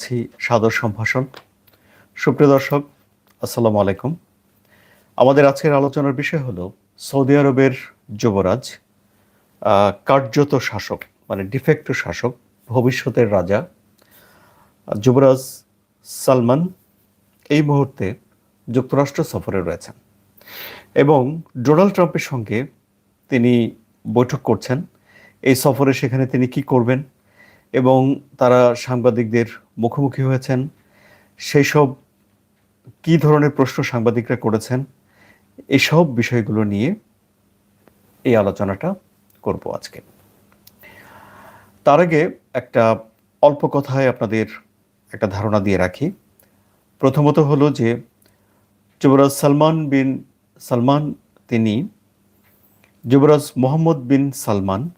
করছি সাদর সম্ভাষণ। সুপ্রিয় দর্শক, আসসালামু আলাইকুম। আমাদের আজকের আলোচনার বিষয় হলো সৌদি আরবের যুবরাজ কার্যত শাসক মানে ডিফেক্ট শাসক, ভবিষ্যতের রাজা, যুবরাজ সালমান এই মুহূর্তে যুক্তরাষ্ট্র সফরে রয়েছেন এবং ডোনাল্ড ট্রাম্পের সঙ্গে তিনি বৈঠক করছেন। এই সফরে সেখানে তিনি কি করবেন এবং তারা সাংবাদিকদের মুখোমুখি হয়েছেন। সেই সব কী ধরনের প্রশ্ন সাংবাদিকরা করেছেন, এসব বিষয়গুলো নিয়ে এই আলোচনাটা করব আজকে। তার আগে একটা অল্প কথায় আপনাদের একটা ধারণা দিয়ে রাখি। প্রথমত হলো যে, যুবরাজ সালমান বিন সালমান, তিনি যুবরাজ মোহাম্মদ বিন সালমান,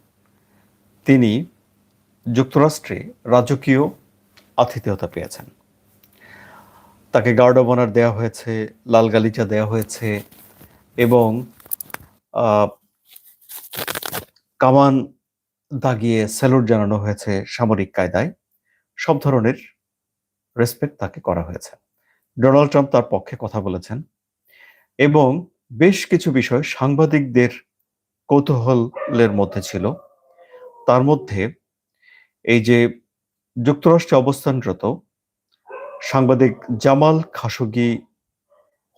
তিনি যুক্তরাষ্ট্রে রাজকীয় আতিথেয়তা পেয়েছেন। তাকে গার্ড অব অনার দেওয়া হয়েছে, লাল গালিচা দেওয়া হয়েছে এবং কামান দাগিয়ে স্যালুট জানানো হয়েছে সামরিক কায়দায়। সব ধরনের রেসপেক্ট তাকে করা হয়েছে। ডোনাল্ড ট্রাম্প তার পক্ষে কথা বলেছেন এবং বেশ কিছু বিষয় সাংবাদিকদের কৌতূহলের মধ্যে ছিল। তার মধ্যে এই যে যুক্তরাষ্ট্রে অবস্থানরত সাংবাদিক জামাল খাশোগি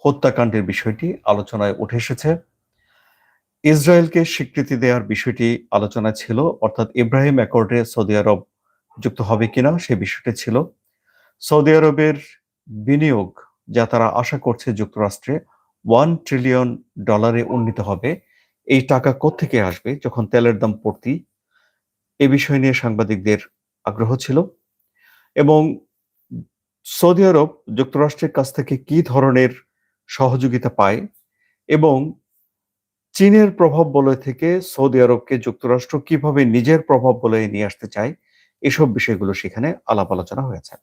হত্যাকাণ্ডের বিষয়টি আলোচনায় উঠে এসেছে। ইসরায়েলকে স্বীকৃতি দেওয়ার বিষয়টি আলোচনায় ছিল, অর্থাৎ ইব্রাহিম অ্যাকর্ডে সৌদি আরব যুক্ত হবে কিনা সে বিষয়টি ছিল। সৌদি আরবের বিনিয়োগ, যা তারা আশা করছে যুক্তরাষ্ট্রে ওয়ান ট্রিলিয়ন ডলারে উন্নীত হবে, এই টাকা কোত্থেকে আসবে, যখন তেলের দাম পড়তি? এ বিষয় নিয়ে সাংবাদিকদের আগ্রহ ছিল। এবং সৌদি আরব যুক্তরাষ্ট্রের কাছ থেকে কি ধরনের সহযোগিতা পায় এবং চীনের প্রভাব বলয় থেকে সৌদি আরবকে যুক্তরাষ্ট্র কীভাবে নিজের প্রভাব বলয়ে নিয়ে আসতে চায়, এসব বিষয়গুলো সেখানে আলাপ আলোচনা হয়েছে।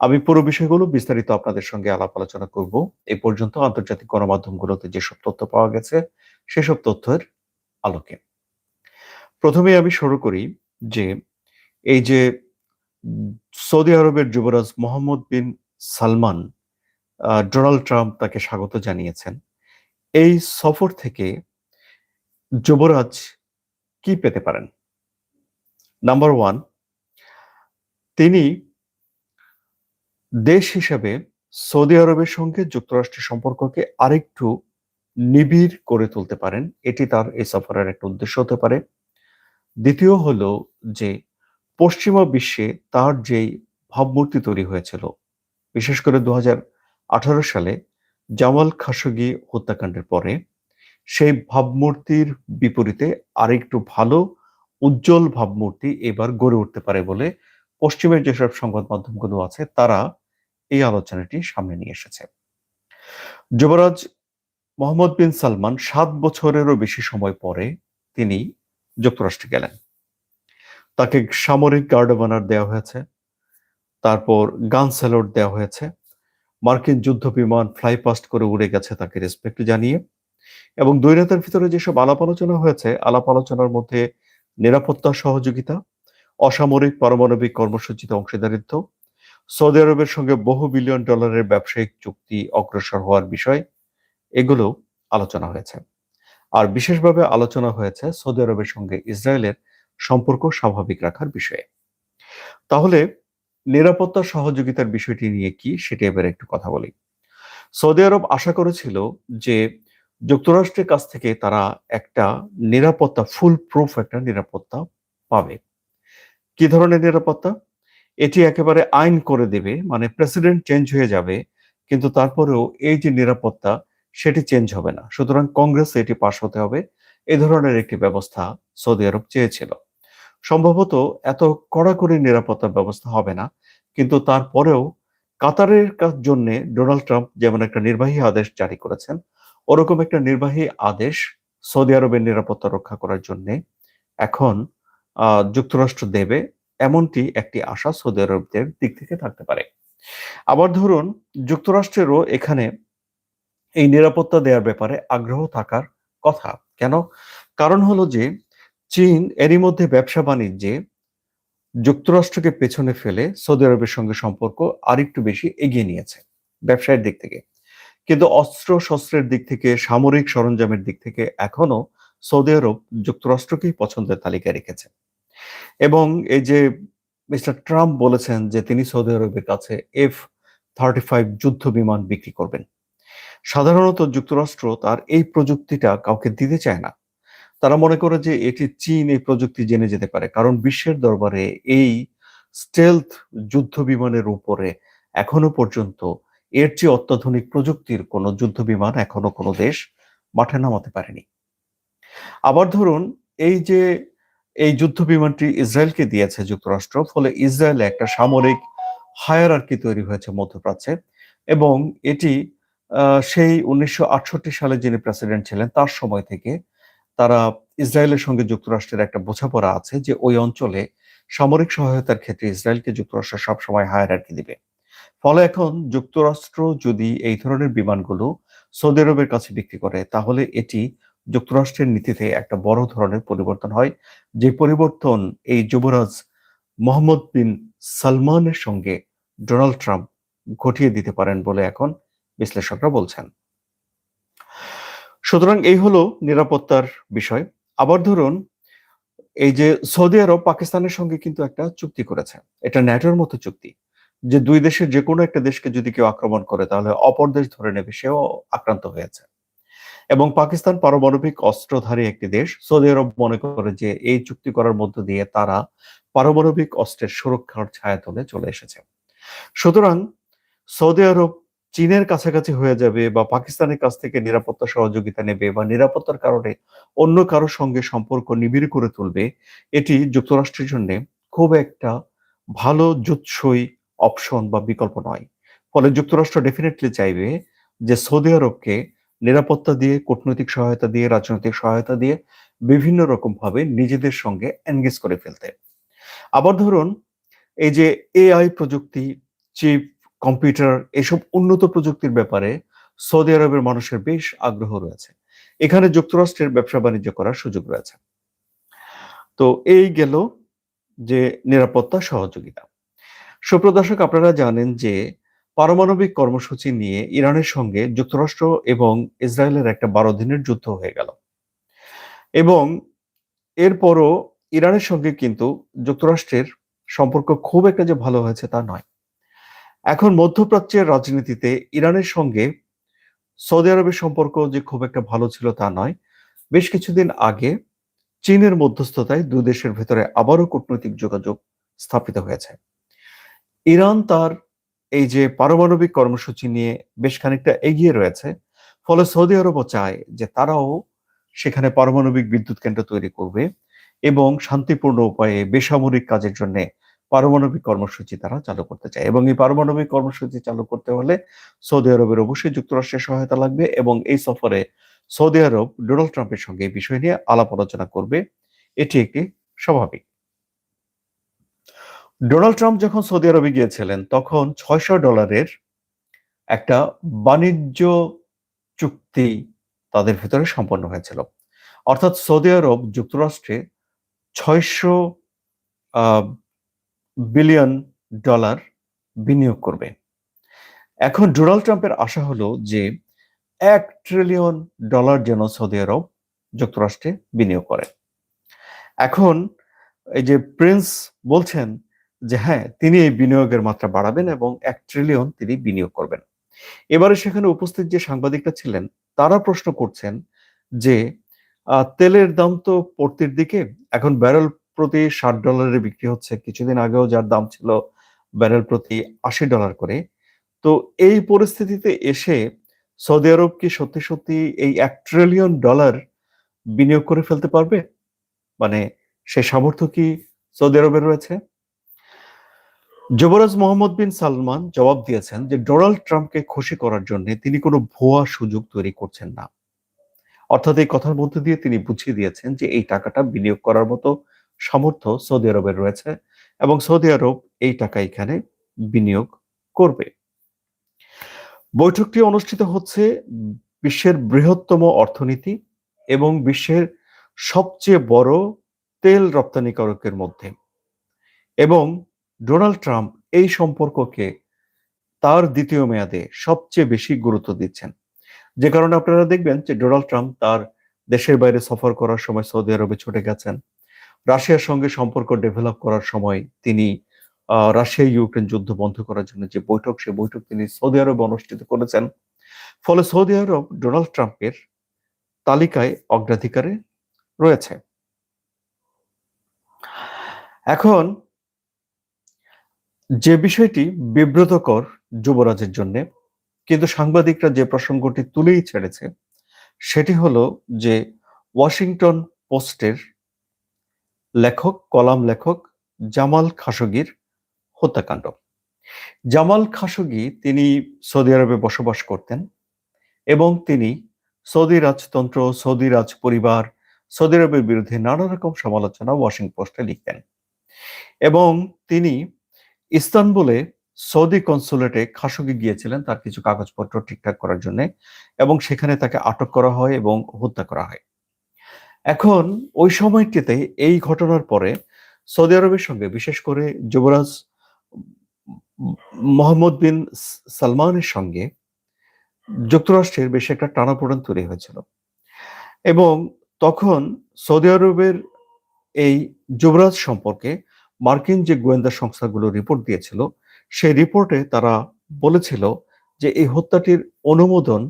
আমি পুরো বিষয়গুলো বিস্তারিত আপনাদের সঙ্গে আলাপ আলোচনা করব। এই পর্যন্ত আন্তর্জাতিক গণমাধ্যমগুলোতে যেসব তথ্য পাওয়া গেছে, সেসব তথ্যের আলোকে। প্রথমে আমি শুরু করি যে এই যে সৌদি আরবের যুবরাজ Mohammed bin Salman Donald Trump তাকে স্বাগত জানিয়েছেন। এই সফর থেকে যুবরাজ কি পেতে পারেন? নাম্বার ওয়ান তিনি দেশ হিসেবে সৌদি আরবের সঙ্গে যুক্তরাষ্ট্রের সম্পর্ককে আরেকটু নিবিড় করে তুলতে পারেন। এটি তার এই সফরের একটা উদ্দেশ্য হতে পারে। দ্বিতীয় হলো যে পশ্চিমা বিশ্বে তার যেই ভাবমূর্তি তৈরি হয়েছিল, বিশেষ করে দু সালে জামাল খাশোগি হত্যাকাণ্ডের পরে, সেই ভাবমূর্তির বিপরীতে আরেকটু ভালো, উজ্জ্বল ভাবমূর্তি এবার গড়ে উঠতে পারে বলে পশ্চিমের যেসব সংবাদ মাধ্যমগুলো আছে, তারা এই আলোচনাটি সামনে নিয়ে এসেছে। যুবরাজ মোহাম্মদ বিন সালমান সাত বছরেরও বেশি সময় পরে তিনি যুক্তরাষ্ট্রে গেলেন। তাকে সামরিক গার্ড অব অনার দেওয়া হয়েছে। তারপর গান স্যালট দেওয়া হয়েছে। মার্কিন যুদ্ধ বিমান ফ্লাই পাস্ট করে উড়ে গেছে তাকে, রেসপেক্ট জানিয়ে। এবং দুই নেতার ভিতরে যেসব আলাপ আলোচনা হয়েছে, আলাপ আলোচনার মধ্যে নিরাপত্তা, সহযোগিতা, অসামরিক পারমাণবিক কর্মসূচিতে অংশীদারিত্ব, সৌদি আরবের সঙ্গে বহু বিলিয়ন ডলারের ব্যবসায়িক চুক্তি অগ্রসর হওয়ার বিষয়, এগুলো আলোচনা হয়েছে। আর বিশেষভাবে আলোচনা হয়েছে সৌদি আরবের সঙ্গে ইসরায়েলের সম্পর্ক স্বাভাবিক রাখার বিষয়ে। তাহলে নিরাপত্তা সহযোগিতার বিষয়টি নিয়ে কি সেটি এবারে একটু কথা বলি। সৌদি আরব আশা করেছিল যে যুক্তরাষ্ট্রের কাছ থেকে তারা একটা নিরাপত্তা ফুল প্রুফ একটা নিরাপত্তা পাবে। কি ধরনের নিরাপত্তা? এটি একেবারে আইন করে দেবে মানে প্রেসিডেন্ট চেঞ্জ হয়ে যাবে, কিন্তু তারপরেও এই যে নিরাপত্তা, সেটি চেঞ্জ হবে না। সুতরাং কংগ্রেস এটি পাশ হতে হবে। এ ধরনের একটি ব্যবস্থা সৌদি আরব চেয়েছিল। সম্ভবত এত কড়াকড়ি নিরাপত্তা ব্যবস্থা হবে না। কিন্তু তারপরেও কাতারের জন্য ডোনাল্ড ট্রাম্প যেমন একটা নির্বাহী আদেশ জারি করেছেন, ওরকম একটা নির্বাহী আদেশ সৌদি আরবের নিরাপত্তা রক্ষা করার জন্য এখন যুক্তরাষ্ট্র দেবে এমনটি একটি আশা সৌদি আরবদের দিক থেকে থাকতে পারে। আবার ধরুন, যুক্তরাষ্ট্রেরও এখানে এই নিরাপত্তা দেওয়ার ব্যাপারে আগ্রহ থাকার কথা। কেন? কারণ হলো যে চীন এরই মধ্যে ব্যবসা বাণিজ্যে যুক্তরাষ্ট্রকে পেছনে ফেলে সৌদি আরবের সঙ্গে সম্পর্ক আরেকটু বেশি এগিয়ে নিয়েছে ব্যবসায়ের দিক থেকে। কিন্তু অস্ত্র শস্ত্রের দিক থেকে, সামরিক সরঞ্জামের দিক থেকে এখনও সৌদি আরব যুক্তরাষ্ট্রকেই পছন্দের তালিকায় রেখেছে। এবং এই যে মিস্টার ট্রাম্প বলেছেন যে তিনি সৌদি আরবের কাছে এফ থার্টি ফাইভ যুদ্ধ বিমান বিক্রি করবেন। সাধারণত যুক্তরাষ্ট্র তার এই প্রযুক্তিটা কাউকে দিতে চায় না। তারা মনে করে যে এটি চীন এই প্রযুক্তি জেনে যেতে পারে, কারণ বিশ্বের দরবারে এই স্টেলথ যুদ্ধ বিমানের উপরে এখনও পর্যন্ত এর চেয়ে অত্যাধুনিক প্রযুক্তির কোনো যুদ্ধ বিমান এখনও কোনো দেশ মাঠে নামাতে পারেনি। আবার ধরুন, এই যে এই যুদ্ধ বিমানটি ইসরায়েলকে দিয়েছে যুক্তরাষ্ট্র, ফলে ইসরায়েলে একটা সামরিক হায়ার হায়ারার্কি তৈরি হয়েছে মধ্যপ্রাচ্যে এবং এটি সেই উনিশশো আটষট্টি সালে যিনি প্রেসিডেন্ট ছিলেন, তার সময় থেকে তারা ইসরায়েলের সঙ্গে যুক্তরাষ্ট্রের একটা বোঝাপড়া আছে যে ওই অঞ্চলে সামরিক সহায়তার ক্ষেত্রে ইসরায়েলকে যুক্তরাষ্ট্র সবসময় হায়ারার্কি দিবে। ফলে এখন যুক্তরাষ্ট্র যদি এই ধরনের বিমানগুলো সৌদি আরবের কাছে বিক্রি করে, তাহলে এটি যুক্তরাষ্ট্রের নীতিতে একটা বড় ধরনের পরিবর্তন হয়। যে পরিবর্তন এই যুবরাজ মোহাম্মদ বিন সালমানের সঙ্গে ডোনাল্ড ট্রাম্প ঘটিয়ে দিতে পারেন বলে এখন বিশ্লেষকরা বলছেন। সুতরাং এই হলো নিরাপত্তার বিষয়। আবার ধরুন, এই যে সৌদি আরব পাকিস্তানের সঙ্গে কিন্তু একটা চুক্তি করেছে। এটা ন্যাটোর মতো চুক্তি। যে দুই দেশের যে কোনো একটা দেশকে যদি কেউ আক্রমণ করে, তাহলে অপর দেশ ধরে নেবে, সেও আক্রান্ত হয়েছে। এবং পাকিস্তান পারমাণবিক অস্ত্রধারী একটি দেশ। সৌদি আরব মনে করে যে এই চুক্তি করার মধ্য দিয়ে তারা পারমাণবিক অস্ত্রের সুরক্ষার ছায়া ছায়াতলে চলে এসেছে। সুতরাং সৌদি আরব চীনের কাছাকাছি হয়ে যাবে বা পাকিস্তানের কাছ থেকে নিরাপত্তা সহযোগিতা নেবে বা নিরাপত্তার কারণে অন্য কারোর সঙ্গে সম্পর্ক নিবিড় করে তুলবে, এটি যুক্তরাষ্ট্রের জন্য খুব একটা ভালো জুৎসই অপশন বা বিকল্প নয়। ফলে যুক্তরাষ্ট্র ডেফিনেটলি চাইবে যে সৌদি আরবকে নিরাপত্তা দিয়ে, কূটনৈতিক সহায়তা দিয়ে, রাজনৈতিক সহায়তা দিয়ে বিভিন্ন রকম ভাবে নিজেদের সঙ্গে এনগেজ করে ফেলতে। আবার ধরুন, এই যে এআই প্রযুক্তি, চিপ কম্পিউটার, এসব উন্নত প্রযুক্তির ব্যাপারে সৌদি আরবের মানুষের বেশ আগ্রহ রয়েছে। এখানে যুক্তরাষ্ট্রের ব্যবসা বাণিজ্য করার সুযোগ রয়েছে। তো এই গেল যে নিরাপত্তা সহযোগিতা। সুপ্রদর্শক আপনারা জানেন যে পারমাণবিক কর্মসূচি নিয়ে ইরানের সঙ্গে যুক্তরাষ্ট্র এবং ইসরায়েলের একটা বারো দিনের যুদ্ধ হয়ে গেল। এবং এরপরও ইরানের সঙ্গে কিন্তু যুক্তরাষ্ট্রের সম্পর্ক খুব একটা যে ভালো হয়েছে তা নয়। এখন মধ্যপ্রাচ্যের রাজনীতিতে ইরানের সঙ্গে সৌদি আরবের সম্পর্ক যে খুব একটা ভালো ছিল তা নয়। বেশ কিছুদিন আগে চীনের মধ্যস্থতায় দুই দেশের ভেতরে আবারও কূটনৈতিক যোগাযোগ স্থাপিত হয়েছে। ইরান তার এই যে পারমাণবিক কর্মসূচি নিয়ে বেশ খানিকটা এগিয়ে রয়েছে, ফলে সৌদি আরবও চায় যে তারাও সেখানে পারমাণবিক বিদ্যুৎ কেন্দ্র তৈরি করবে এবং শান্তিপূর্ণ উপায়ে বেসামরিক কাজের জন্য পারমাণবিক কর্মসূচি তারা চালু করতে চায়। এবং এই পারমাণবিক কর্মসূচি চালু করতে হলে সৌদি আরবের অবশ্যই যুক্তরাষ্ট্রের সহায়তা লাগবে এবং এই সফরে সৌদি আরব ডোনাল্ড ট্রাম্পের সঙ্গে এই বিষয় নিয়ে আলাপ আলোচনা করবে। এটি একটি স্বাভাবিক। ডোনাল্ড ট্রাম্প যখন সৌদি আরবে গিয়েছিলেন, তখন ছয়শো ডলারের একটা বাণিজ্য চুক্তি তাদের ভিতরে সম্পন্ন হয়েছিল। অর্থাৎ সৌদি আরব যুক্তরাষ্ট্রে ছয়শো বিলিয়ন ডলার বিনিয়োগ করবে। এখন ডোনাল্ড ট্রাম্পের আশা হলো যে এক ট্রিলিয়ন ডলার যেন সৌদি আরব যুক্তরাষ্ট্রে বিনিয়োগ করে। এখন এই যে প্রিন্স বলছেন যে হ্যাঁ তিনি এই বিনিয়োগের মাত্রা বাড়াবেন এবং এক ট্রিলিয়ন তিনি বিনিয়োগ করবেন। এবারে সেখানে উপস্থিত যে সাংবাদিকরা ছিলেন, তারা প্রশ্ন করছেন যে তেলের দাম তো পড়তির দিকে, এখন ব্যারেল প্রতি ষাট ডলারে বিক্রি হচ্ছে। কিছুদিন আগেও যার দাম ছিল ব্যারেল প্রতি আশি ডলার করে। তো এই পরিস্থিতিতে এসে সৌদি আরব কি সত্যি সত্যি এই এক ট্রিলিয়ন ডলার বিনিয়োগ করে ফেলতে পারবে? মানে সে সামর্থ্য কি সৌদি আরবের রয়েছে? যুবরাজ মোহাম্মদ বিন সালমান জবাব দিয়েছেন যে ডোনাল্ড ট্রাম্পকে খুশি করার জন্য তিনি কোনো ভুয়া সুযোগ তৈরি করছেন না। অর্থাৎ এই কথার মধ্যে দিয়ে তিনি বুঝিয়ে দিয়েছেন যে এই টাকাটা বিনিয়োগ করার মতো সামর্থ্য সৌদি আরবের রয়েছে এবং সৌদি আরব এই টাকা এখানে বিনিয়োগ করবে। বৈঠকটি অনুষ্ঠিত হচ্ছে বিশ্বের বৃহত্তম অর্থনীতি এবং বিশ্বের সবচেয়ে বড় তেল রপ্তানিকারকের মধ্যে। এবং ডোনাল্ড ট্রাম্প এই সম্পর্ককে তার দ্বিতীয় মেয়াদে সবচেয়ে বেশি গুরুত্ব দিচ্ছেন। যে কারণে আপনারা দেখবেন যে ডোনাল্ড ট্রাম্প তার দেশের বাইরে সফর করার সময় সৌদি আরবে ছুটে গেছেন। রাশিয়ার সঙ্গে সম্পর্ক ডেভেলপ করার সময় তিনি রাশিয়া ইউক্রেন যুদ্ধ বন্ধ করার জন্য যে বৈঠক, সে বৈঠক তিনি সৌদি আরবে অনুষ্ঠিত করেছেন। ফলে সৌদি আরব ডোনাল্ড ট্রাম্পের তালিকায় অগ্রাধিকারে রয়েছে। এখন, যে বিষয়টি বিব্রতকর যুবরাজের জন্য, কিন্তু সাংবাদিকরা যে প্রসঙ্গটি তুলেই ছেড়েছে, সেটি হলো যে ওয়াশিংটন পোস্টের লেখক, কলাম লেখক জামাল খাশোগির হত্যাকাণ্ড। জামাল খাশোগি তিনি সৌদি আরবে বসবাস করতেন এবং তিনি সৌদি রাজতন্ত্র, সৌদি রাজ পরিবার সৌদি আরবের বিরুদ্ধে নানা রকম সমালোচনা ওয়াশিং পোস্টে লিখতেন এবং তিনি ইস্তানবুলে সৌদি কনসুলেটে খাসুকি গিয়েছিলেন তার কিছু কাগজপত্র ঠিকঠাক করার জন্য এবং সেখানে তাকে আটক করা হয় এবং হত্যা করা হয়। এখন ওই সময়টিতে এই ঘটনার পরে সৌদি আরবের সঙ্গে, বিশেষ করে যুবরাজ মোহাম্মদ বিন সালমানের সঙ্গে যুক্তরাষ্ট্রের বেশ একটা টানাপোড়েন তৈরি হয়েছিল। এবং তখন সৌদি আরবের এই যুবরাজ সম্পর্কে মার্কিন যে গোয়েন্দা সংস্থাগুলো রিপোর্ট দিয়েছিল, সেই রিপোর্টে তারা বলেছিল যে এই হত্যাটির অনুমোদন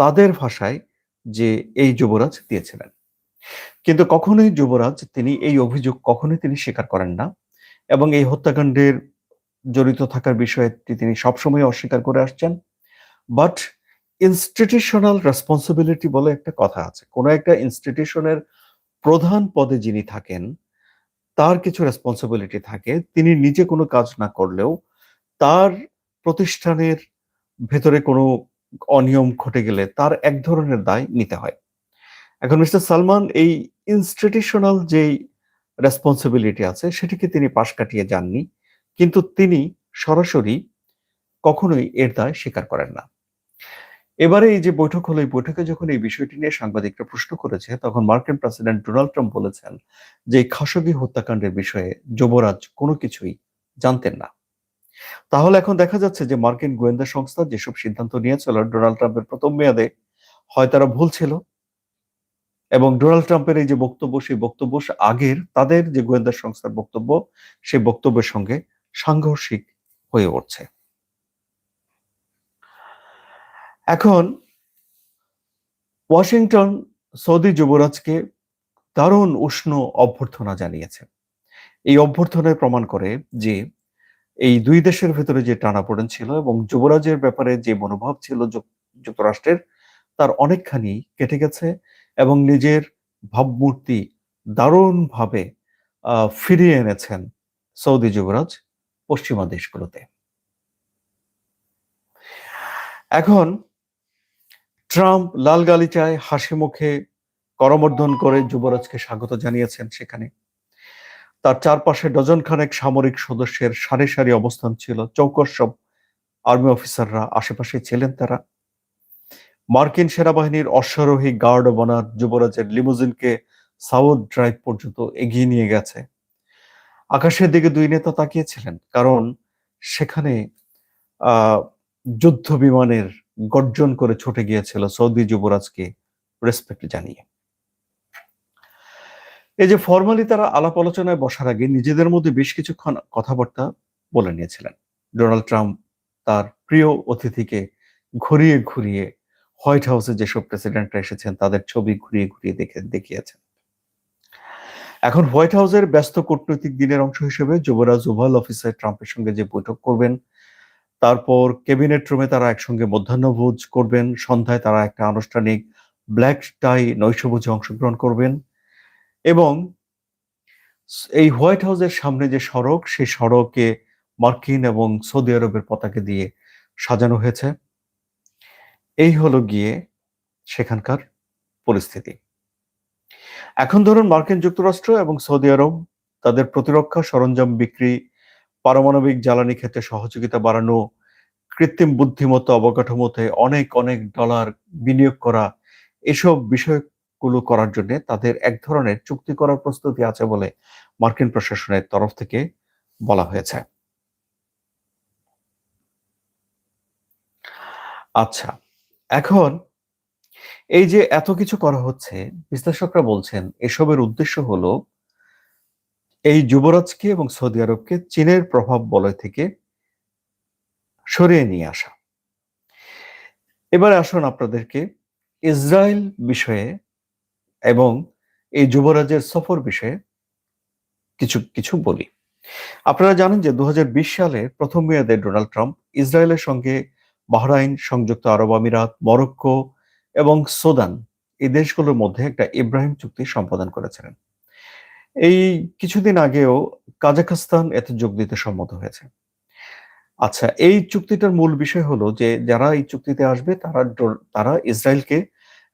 তাদের ভাষায় যে এই যুবরাজ দিয়েছিলেন। কিন্তু কখনোই যুবরাজ তিনি এই অভিযোগ কখনোই তিনি স্বীকার করেন না এবং এই হত্যাকাণ্ডের জড়িত থাকার বিষয়টি তিনি সবসময় অস্বীকার করে আসছেন। বাট ইনস্টিটিউশনাল রেসপন্সিবিলিটি বলে একটা কথা আছে। কোনো একটা ইনস্টিটিউশনের প্রধান পদে যিনি থাকেন, তার কিছু রেসপন্সিবিলিটি থাকে। তিনি নিজে কোনো কাজ না করলেও তার প্রতিষ্ঠানের ভেতরে কোনো অনিয়ম ঘটে গেলে তার এক ধরনের দায় নিতে হয়। এখন মিস্টার সালমান, এই ইনস্টিটিউশনাল যেই রেসপন্সিবিলিটি আছে, সেটিকে তিনি পাশ কাটিয়ে যাননি, কিন্তু তিনি সরাসরি কখনোই এর দায় স্বীকার করেন না। এবারে এই যে বৈঠক হলো, এই বৈঠকে যখন এই বিষয়টি নিয়ে সাংবাদিকরা প্রশ্ন করেছে, তখন মার্কিন প্রেসিডেন্ট ডোনাল্ড ট্রাম্প বলেছেন যে খাসগি হত্যাকাণ্ডের বিষয়ে যুবরাজ কোনো কিছুই জানতেন না। তাহলে এখন দেখা যাচ্ছে যে মার্কিন গোয়েন্দা সংস্থা যেসব সিদ্ধান্ত নিয়েছিল ডোনাল্ড ট্রাম্পের প্রথম মেয়াদে, হয় তারা ভুল ছিল। এবং ডোনাল্ড ট্রাম্পের এই যে বক্তব্য, সেই বক্তব্য আগের তাদের যে গোয়েন্দা সংস্থার বক্তব্য, সেই বক্তব্যের সঙ্গে সাংঘর্ষিক হয়ে উঠছে। এখন ওয়াশিংটন সৌদি যুবরাজকে দারুণ উষ্ণ অভ্যর্থনা জানিয়েছে। এই অভ্যর্থনায় প্রমাণ করে যে এই দুই দেশের ভেতরে যে টানাপোড়েন ছিল এবং যুবরাজের ব্যাপারে যে মনোভাব ছিল যুক্তরাষ্ট্রের, তার অনেকখানি কেটে গেছে এবং নিজের ভাবমূর্তি দারুণভাবে ফিরিয়ে এনেছেন সৌদি যুবরাজ পশ্চিমা দেশগুলোতে। এখন ট্রাম্প লাল গালিচায় হাসি মুখে করমর্দন করে যুবরাজকে স্বাগত জানিয়েছেন সেখানে। তার চারপাশে ডজন খানেক সামরিক সদস্যের সারি সারি অবস্থান ছিল। চৌকস সব আর্মি অফিসাররা আশেপাশে ছিলেন তারা। মার্কিন সেনাবাহিনীর অশ্বারোহী গার্ড বনার যুবরাজের লিমুজিনকে সাউথ ড্রাইভ পর্যন্ত এগিয়ে নিয়ে গেছে। আকাশের দিকে দুই নেতা তাকিয়েছিলেন, কারণ সেখানে যুদ্ধ বিমানের গর্জন করে ছুটে গিয়েছিল সৌদি যুবরাজকে রেসপেক্ট জানিয়ে। এই যে ফর্মালি তারা আলাপ আলোচনায় বসার আগে নিজেদের মধ্যে বেশ কিছুক্ষণ কথাবার্তা বলে নিয়েছিলেন। ডোনাল্ড ট্রাম্প তার প্রিয় অতিথিকে ঘুরিয়ে ঘুরিয়ে হোয়াইট হাউসে যেসব প্রেসিডেন্টরা এসেছেন তাদের ছবি ঘুরিয়ে ঘুরিয়ে দেখে দেখিয়েছেন। এখন হোয়াইট হাউসের ব্যস্ত কূটনৈতিক দিনের অংশ হিসেবে যুবরাজ ওভাল অফিসে ট্রাম্পের সঙ্গে যে বৈঠক করবেন, তারপর ক্যাবিনেট রুমে তারা একসঙ্গে মধ্যাহ্নভোজ করবেন, সন্ধ্যায় তারা একটা আনুষ্ঠানিক ব্ল্যাক টাই নৈশভোজে অংশগ্রহণ করবেন এবং এই হোয়াইট হাউসের সামনে যে সড়ক, সেই সড়কে মার্কিন এবং সৌদি আরবের পতাকা দিয়ে সাজানো হয়েছে। এই হলো গিয়ে সেখানকার পরিস্থিতি। এখন ধরুন মার্কিন যুক্তরাষ্ট্র এবং সৌদি আরব তাদের প্রতিরক্ষা সরঞ্জাম বিক্রি, পারমাণবিক জ্বালানি ক্ষেত্রে সহযোগিতা বাড়ানো, কৃত্রিম বুদ্ধিমত্তা অবকাঠামোতে অনেক অনেক ডলার বিনিয়োগ করা, এসব বিষয়গুলো করার জন্য তাদের এক ধরনের চুক্তি করার প্রস্তুতি আছে বলে মার্কিন প্রশাসনের তরফ থেকে বলা হয়েছে। আচ্ছা এখন এই যে এত কিছু করা হচ্ছে, বিশ্লেষকরা বলছেন এসবের উদ্দেশ্য হলো এই যুবরাজকে এবং সৌদি আরবকে চীনের প্রভাব বলয় থেকে সরিয়ে নিয়ে আসা। এবার আসুন আপনাদেরকে ইসরায়েল বিষয়ে এবং এই যুবরাজের সফর বিষয়ে কিছু কিছু বলি। আপনারা জানেন যে দু হাজার বিশ সালে প্রথম মেয়াদে ডোনাল্ড ট্রাম্প ইসরায়েলের সঙ্গে বাহরাইন, সংযুক্ত আরব আমিরাত, মরক্কো এবং সোদান এই দেশগুলোর মধ্যে একটা ইব্রাহিম চুক্তি সম্পাদন করেছিলেন। এই কিছুদিন আগেও কাজাখস্তান এতে যোগ দিতে সম্মত হয়েছে। আচ্ছা এই চুক্তিটার মূল বিষয় হলো যে যারা এই চুক্তিতে আসবে তারা তারা ইসরায়েলকে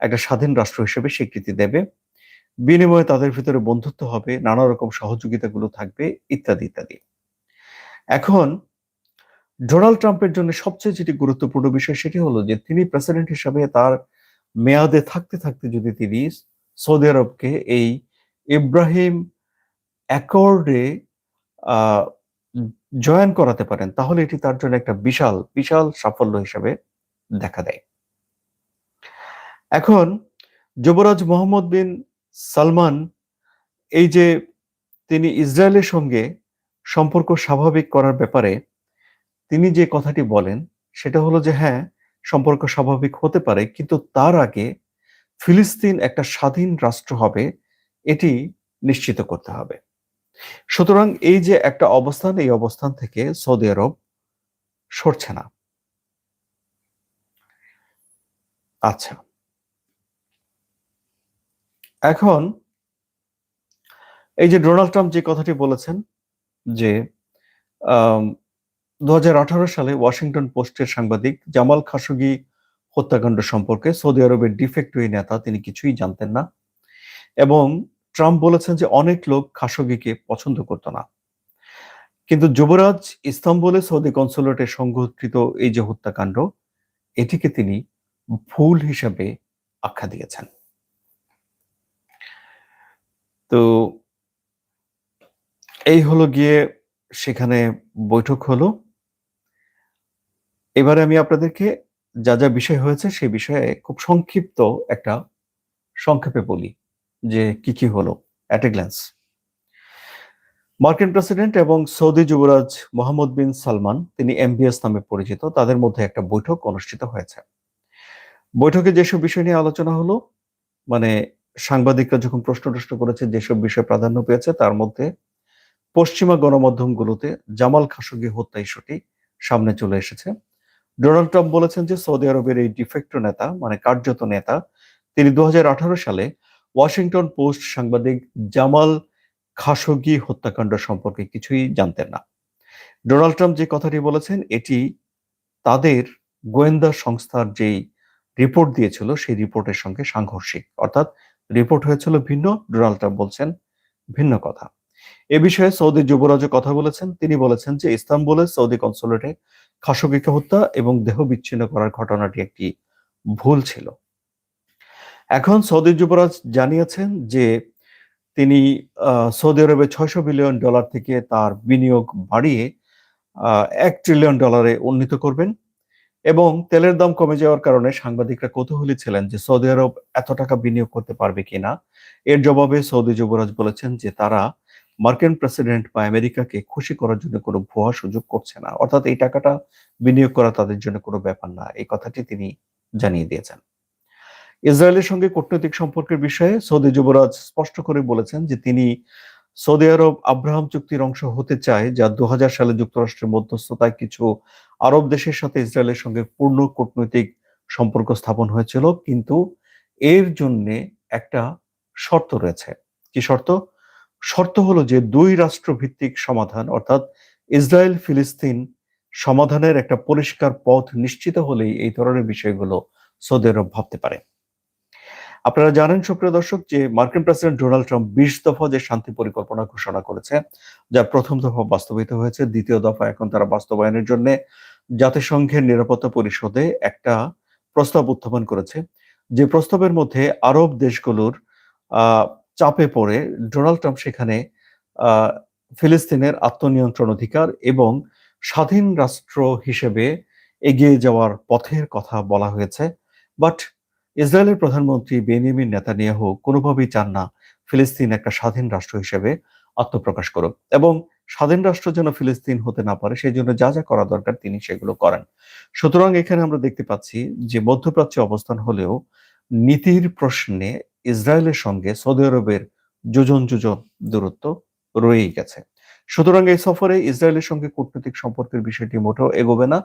একটা স্বাধীন রাষ্ট্র হিসেবে স্বীকৃতি দেবে। বিনিময়ে তাদের ভিতরে বন্ধুত্ব হবে, নানা রকম সহযোগিতাগুলো থাকবে, ইত্যাদি ইত্যাদি। এখন, ডোনাল্ড ট্রাম্পের জন্য সবচেয়ে যেটি গুরুত্বপূর্ণ বিষয় সেটি হলো যে, তিনি প্রেসিডেন্ট হিসাবে তার মেয়াদে থাকতে থাকতে যদি তিনি সৌদি আরবকে এই ইব্রাহিম অ্যাকর্ডে জয়েন করাতে পারেন, তাহলে এটি তার জন্য একটা বিশাল বিশাল সাফল্য হিসাবে দেখা দেয়। এখন যুবরাজ মোহাম্মদ বিন সালমান, এই যে তিনি ইসরায়েলের সঙ্গে সম্পর্ক স্বাভাবিক করার ব্যাপারে তিনি যে কথাটি বলেন, সেটা হলো যে হ্যাঁ সম্পর্ক স্বাভাবিক হতে পারে, কিন্তু তার আগে ফিলিস্তিন একটা স্বাধীন রাষ্ট্র হবে, এটি নিশ্চিত করতে হবে। সুতরাং এই যে একটা অবস্থান, এই অবস্থান থেকে সৌদি আরব সরছে না। আচ্ছা। এখন এই যে ডোনাল্ড ট্রাম্প যে কথাটি বলেছেন যে দু হাজার আঠারো সালে ওয়াশিংটন পোস্টের সাংবাদিক জামাল খাশোগি হত্যাকাণ্ড সম্পর্কে সৌদি আরবের ডিফেক্টরি নেতা তিনি কিছুই জানতেন না এবং ট্রাম্প বলেছেন যে অনেক লোক খাশোগিকে পছন্দ করত না। কিন্তু যুবরাজ ইস্তাম্বুলে সৌদি কনসুলেটে সংঘটিত এই যে হত্যাকাণ্ড, এটিকে তিনি ভুল হিসাবে আখ্যা দিয়েছেন। তো এই হলো গিয়ে সেখানে বৈঠক হলো। এবারে আমি আপনাদেরকে যা যা বিষয় হয়েছে সেই বিষয়ে খুব সংক্ষিপ্ত একটা সংক্ষেপে বলি যে কি কি হলো অ্যাট এ গ্ল্যান্স মার্কিন প্রেসিডেন্ট এবং সৌদি যুবরাজ মোহাম্মদ বিন সালমান, তিনি এমবিএস নামে পরিচিত, তাদের মধ্যে একটা বৈঠক অনুষ্ঠিত হয়েছে। বৈঠকে যেসব বিষয় নিয়ে আলোচনা হলো মানে সাংবাদিকরা যখন প্রশ্ন টশ্ন করেছে যেসব বিষয় প্রাধান্য পেয়েছে, তার মধ্যে পশ্চিমা গণমাধ্যমগুলোতে জামাল খাশোগি হত্যা ইস্যুটি সামনে চলে এসেছে। ডোনাল্ড ট্রাম্প বলেছেন যে সৌদি আরবের এই ডিফেক্ট নেতা মানে কার্যত নেতা, তিনি দু সালে ওয়াশিংটন পোস্ট সাংবাদিক জামাল খাশোগি হত্যাকাণ্ড সম্পর্কে কিছুই জানতেন না। ডোনাল্ড ট্রাম্প যে কথাটি বলেছেন, এটি তাদের গোয়েন্দা সংস্থার যেই রিপোর্ট দিয়েছিল, সেই রিপোর্টের সঙ্গে সাংঘর্ষিক, অর্থাৎ রিপোর্ট হয়েছিল ভিন্ন। ডোনাল্ড ট্রাম্প বলছেন ভিন্ন কথা। এ বিষয়ে সৌদি যুবরাজ কথা বলেছেন। তিনি বলেছেন যে ইস্তাম্বুলে সৌদি কনসুলেটে খাশোগিকে হত্যা এবং দেহ বিচ্ছিন্ন করার ঘটনাটি একটি ভুল ছিল। এখন সৌদি যুবরাজ জানিয়েছেন যে তিনি সৌদি আরবে ছয়শো বিলিয়ন ডলার থেকে তার বিনিয়োগ বাড়িয়ে এক ট্রিলিয়ন ডলারে উন্নীত করবেন। এবং তেলের দাম কমে যাওয়ার কারণে সাংবাদিকরা কৌতূহলী ছিলেন যে সৌদি আরব এত টাকা বিনিয়োগ করতে পারবে কিনা। এর জবাবে সৌদি যুবরাজ বলেছেন যে তারা মার্কিন প্রেসিডেন্ট বা আমেরিকাকে খুশি করার জন্য কোনো ভুয়া সুযোগ করছে না। অর্থাৎ এই টাকাটা বিনিয়োগ করা তাদের জন্য কোনো ব্যাপার না, এই কথাটি তিনি জানিয়ে দিয়েছেন। ইসরায়েলের সঙ্গে কূটনৈতিক সম্পর্কের বিষয়ে সৌদি যুবরাজ স্পষ্ট করে বলেছেন যে তিনি সৌদি আরব আব্রাহাম চুক্তির অংশ হতে চায়, যা দু হাজার সালে যুক্তরাষ্ট্রের মধ্যস্থতায় কিছু আরব দেশের সাথে ইসরায়েলের সঙ্গে পূর্ণ কূটনৈতিক সম্পর্ক স্থাপন হয়েছিল, কিন্তু এর জন্যে একটা শর্ত রয়েছে। কি শর্ত? শর্ত হলো যে দুই রাষ্ট্র ভিত্তিক সমাধান, অর্থাৎ ইসরায়েল ফিলিস্তিন সমাধানের একটা পরিষ্কার পথ নিশ্চিত হলেই এই ধরনের বিষয়গুলো সৌদি আরব ভাবতে পারে। আপনারা জানেন, সুপ্রিয় দর্শক, যে মার্কিন প্রেসিডেন্ট ডোনাল্ড ট্রাম্প বিশ দফা যে শান্তি পরিকল্পনা ঘোষণা করেছে, যা প্রথম দফা বাস্তবায়িত হয়েছে, দ্বিতীয় দফা এখন তারা বাস্তবায়নের জন্য জাতিসংঘের নিরাপত্তা পরিষদে একটা প্রস্তাব উত্থাপন করেছে। যে প্রস্তাবের মধ্যে আরব দেশগুলোর চাপে পড়ে ডোনাল্ড ট্রাম্প সেখানে ফিলিস্তিনের আত্মনিয়ন্ত্রণ অধিকার এবং স্বাধীন রাষ্ট্র হিসেবে এগিয়ে যাওয়ার পথের কথা বলা হয়েছে। বাট ইসরায়েলের প্রধানমন্ত্রী বেনিয়ামিন নেতানিয়াহু কোনোভাবেই চান না ফিলিস্তিন একটা স্বাধীন রাষ্ট্র হিসেবে আত্মপ্রকাশ করুক এবং স্বাধীন রাষ্ট্র যেন ফিলিস্তিন হতে না পারে, সেই জন্য যা যা করা দরকার তিনি সেগুলো করেন। সুতরাং এখানে আমরা দেখতে পাচ্ছি যে মধ্যপ্রাচ্যে অবস্থান হলেও নীতির প্রশ্নে ইসরায়েলের সঙ্গে সৌদি আরবের যোজন যোজন দূরত্ব রয়েই গেছে। সুতরাং এই সফরে ইসরায়েলের সঙ্গে কূটনৈতিক সম্পর্কের বিষয়টি মোটেও এগোবে না,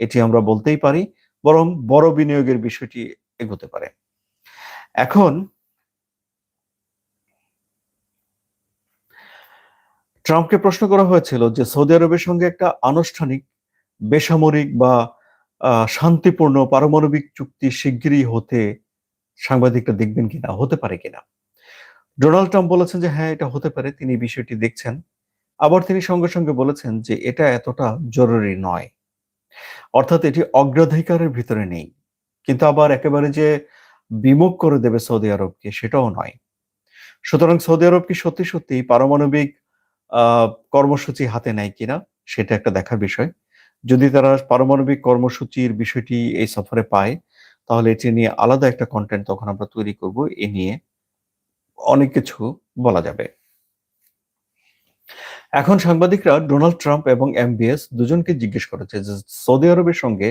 এটি আমরা বলতেই পারি। বরং বড় বিনিয়োগের বিষয়টি এগোতে পারে। এখন ট্রাম্পকে প্রশ্ন করা হয়েছিল যে সৌদি আরবের সঙ্গে একটা আনুষ্ঠানিক, বেসামরিক বা শান্তিপূর্ণ পারমাণবিক চুক্তি শিগগিরই হতে সাংবাদিকরা দেখবেন কিনা, হতে পারে কিনা। ডোনাল্ড ট্রাম্প বলেছেন যে হ্যাঁ এটা হতে পারে, তিনি বিষয়টি দেখছেন। আবার তিনি সঙ্গে সঙ্গে বলেছেন যে এটা এতটা জরুরি নয়। অর্থাৎ এটি অগ্রাধিকারের ভিতরে নেই। কিন্তু আবার একেবারে যে বিমুখ করে দেবে সৌদি আরবকে, সেটাও নয়। সুতরাং সৌদি আরব কি সত্যি সত্যি পারমাণবিক কর্মসূচি হাতে নেয় কিনা, সেটা একটা দেখার বিষয়। যদি তারা পারমাণবিক কর্মসূচির বিষয়টি এই সফরে পায়, তাহলে এটি নিয়ে আলাদা একটা কন্টেন্ট তখন আমরা তৈরি করব, এ নিয়ে অনেক কিছু বলা যাবে। এখন সাংবাদিকরা ডোনাল্ড ট্রাম্প এবং এমবিএস দুজনকে জিজ্ঞেস করেছে যে সৌদি আরবের সঙ্গে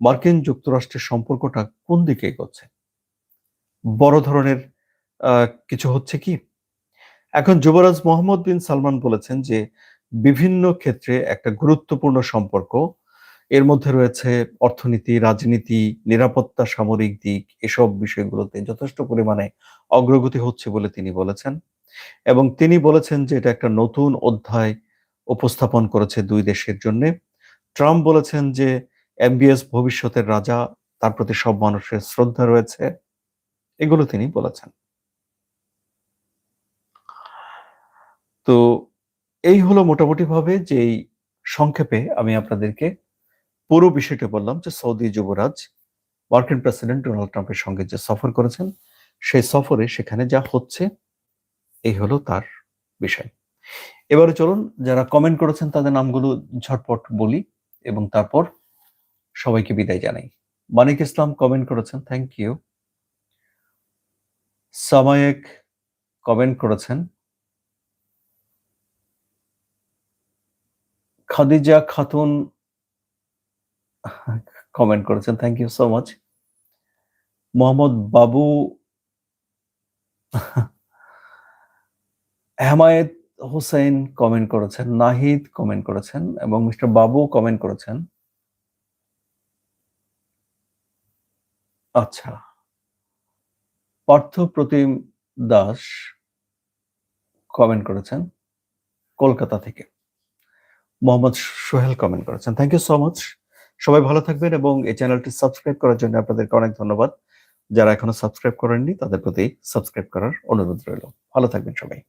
মার্কিন যুক্তরাষ্ট্রের সম্পর্কটা কোন দিকে এগোচ্ছে? বড় ধরনের কিছু হচ্ছে কি? এখন যুবরাজ মোহাম্মদ বিন সালমান বলেছেন যে বিভিন্ন ক্ষেত্রে একটা গুরুত্বপূর্ণ সম্পর্ক, এর মধ্যে রয়েছে অর্থনীতি, রাজনীতি, নিরাপত্তা, সামরিক দিক, এসব বিষয়গুলোতে যথেষ্ট পরিমাণে অগ্রগতি হচ্ছে বলে তিনি বলেছেন। এবং তিনি বলেছেন যে এটা একটা নতুন অধ্যায় উপস্থাপন করেছে দুই দেশের জন্য। ট্রাম্প বলেছেন যে এমবিএস ভবিষ্যতের রাজা, তার প্রতি সব মানুষের শ্রদ্ধা রয়েছে, এগুলো তিনি বলেছেন। তো এই হলো মোটামুটি ভাবে যেই সংক্ষেপে আমি আপনাদেরকে পুরো বিষয়টা বললাম যে সৌদি যুবরাজ মার্কিন প্রেসিডেন্ট ডোনাল্ড ট্রাম্পের সঙ্গে যে সফর করেছেন, সেই সফরে সেখানে যা হচ্ছে, এই হলো তার বিষয়। এবারে চলুন যারা কমেন্ট করেছেন তাদের নামগুলো ঝটপট বলি এবং তারপর সবাইকে বিদায় জানাই। মানিক ইসলাম কমেন্ট করেছেন থ্যাংক ইউ সামায়েক কমেন্ট করেছেন, খাদিজা খাতুন কমেন্ট করেছেন thank you so much Mohammad Babu, Hemayet Hossain comment করেছেন, নাহিদ কমেন্ট করেছেন এবং মিস্টার বাবু কমেন্ট করেছেন। আচ্ছা। পার্থ প্রতিম দাস কমেন্ট করেছেন কলকাতা থেকে। মোহাম্মদ সোহেল কমেন্ট করেছেন। থ্যাংক ইউ সো মাচ সবাই ভালো থাকবেন এবং এই চ্যানেলটি সাবস্ক্রাইব করার জন্য আপনাদেরকে অনেক ধন্যবাদ। যারা এখনও সাবস্ক্রাইব করেননি, তাদের প্রতি সাবস্ক্রাইব করার অনুরোধ রইল। ভালো থাকবেন সবাই।